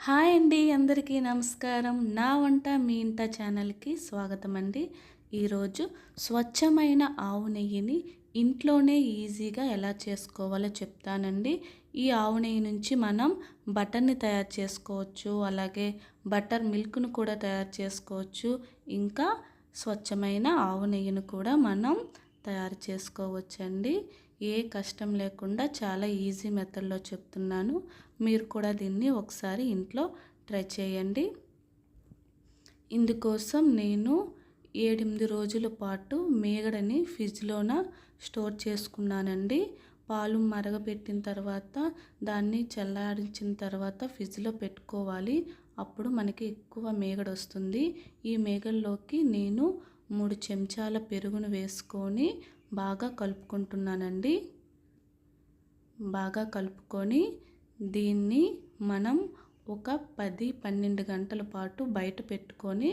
Hi అండి అందరికీ నమస్కారం. నా వంట మీ ఇంట ఛానల్కి స్వాగతం అండి ఈరోజు స్వచ్ఛమైన ఆవు నెయ్యిని ఇంట్లోనే ఈజీగా ఎలా చేసుకోవాలో చెప్తానండి. ఈ ఆవు నెయ్యి నుంచి మనం బటర్ని తయారు చేసుకోవచ్చు అలాగే బటర్ మిల్క్ను కూడా తయారు చేసుకోవచ్చు. ఇంకా స్వచ్ఛమైన ఆవు నెయ్యిని కూడా మనం తయారు చేసుకోవచ్చండి. ఏ కష్టం లేకుండా చాలా ఈజీ మెథడ్లో చెప్తున్నాను. మీరు కూడా దీన్ని ఒకసారి ఇంట్లో ట్రై చేయండి. ఇందుకోసం నేను ఏడెనిమిది రోజుల పాటు మేగడని ఫ్రిడ్జ్లోన స్టోర్ చేసుకున్నానండి. పాలు మరగబెట్టిన తర్వాత దాన్ని చల్లారించిన తర్వాత ఫ్రిడ్జ్లో పెట్టుకోవాలి. అప్పుడు మనకి ఎక్కువ మేగడ వస్తుంది ఈ మేగల్లోకి నేను మూడు చెంచాల పెరుగును వేసుకొని బాగా కలుపుకుంటున్నానండి. బాగా కలుపుకొని దీన్ని మనం ఒక పది పన్నెండు గంటల పాటు బయట పెట్టుకొని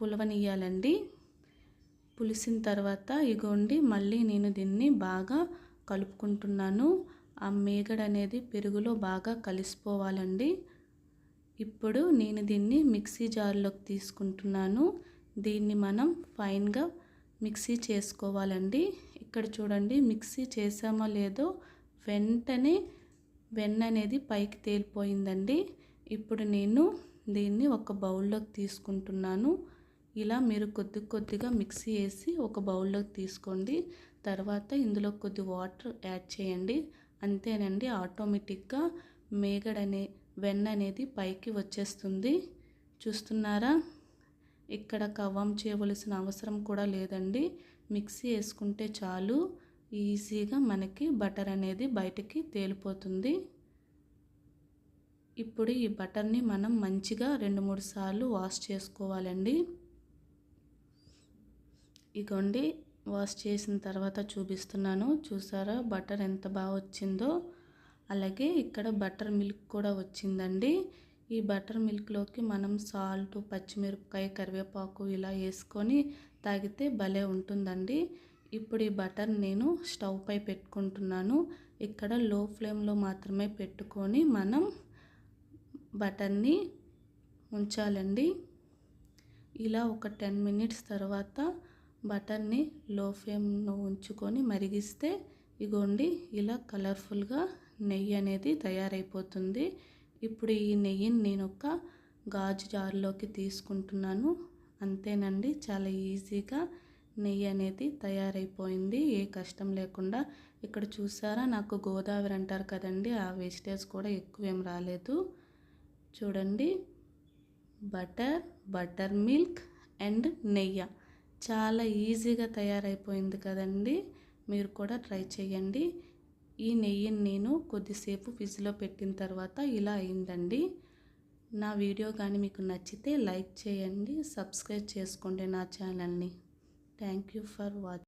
పులవనియాలండి పులిసిన తర్వాత ఇగోండి మళ్ళీ నేను దీన్ని బాగా కలుపుకుంటున్నాను. ఆ మేగడ అనేది పెరుగులో బాగా కలిసిపోవాలండి. ఇప్పుడు నేను దీన్ని మిక్సీ జార్లోకి తీసుకుంటున్నాను. దీన్ని మనం ఫైన్గా మిక్సీ చేసుకోవాలండి. ఇక్కడ చూడండి మిక్సీ చేసామో లేదో వెంటనే వెన్న అనేది పైకి తేలిపోయిందండి. ఇప్పుడు నేను దీన్ని ఒక బౌల్లోకి తీసుకుంటున్నాను. ఇలా మీరు కొద్ది కొద్దిగా మిక్సీ వేసి ఒక బౌల్లోకి తీసుకోండి. తర్వాత ఇందులో కొద్ది వాటర్ యాడ్ చేయండి. అంతేనండి ఆటోమేటిక్గా మేగడనే వెన్న అనేది పైకి వచ్చేస్తుంది. చూస్తున్నారా? ఇక్కడ కవ్వం చేయవలసిన అవసరం కూడా లేదండి. మిక్సీ వేసుకుంటే చాలు. ఈజీగా మనకి బటర్ అనేది బయటికి తేలిపోతుంది. ఇప్పుడు ఈ బటర్ని మనం మంచిగా రెండు మూడు సార్లు వాష్ చేసుకోవాలండి. ఇగోండి వాష్ చేసిన తర్వాత చూపిస్తున్నాను. చూసారా? బటర్ ఎంత బాగా వచ్చిందో. అలాగే ఇక్కడ బటర్ మిల్క్ కూడా వచ్చిందండి. ఈ బటర్ మిల్క్లోకి మనం సాల్ట్ పచ్చిమిరపకాయ కరివేపాకు ఇలా వేసుకొని తాగితే భలే ఉంటుందండి. ఇప్పుడు ఈ బటర్ నేను స్టవ్ పై పెట్టుకుంటున్నాను. ఇక్కడ లో ఫ్లేమ్లో మాత్రమే పెట్టుకొని మనం బటర్ని ఉంచాలండి ఇలా ఒక టెన్ మినిట్స్ తర్వాత బటర్ని లో ఫ్లేమ్లో ఉంచుకొని మరిగిస్తే ఇగోండి ఇలా కలర్ఫుల్గా నెయ్యి అనేది తయారైపోతుంది. ఇప్పుడు ఈ నెయ్యిని నేను ఒక గాజు జార్లోకి తీసుకుంటున్నాను. అంతేనండి చాలా ఈజీగా నెయ్యి అనేది తయారైపోయింది. ఏ కష్టం లేకుండా. ఇక్కడ చూసారా నాకు గోదావరి అంటారు కదండి ఆ వేస్టేజ్ కూడా ఎక్కువ ఏం రాలేదు. చూడండి బటర్ బటర్ మిల్క్ అండ్ నెయ్యి. చాలా ఈజీగా తయారైపోయింది కదండి మీరు కూడా ట్రై చేయండి. ఈ నెయ్యిని నేను కొద్దిసేపు ఫ్రిడ్జ్లో పెట్టిన తర్వాత ఇలా అయిందండి. నా వీడియో కానీ మీకు నచ్చితే లైక్ చేయండి సబ్స్క్రైబ్ చేసుకోండి నా ఛానల్ని. Thank you for watching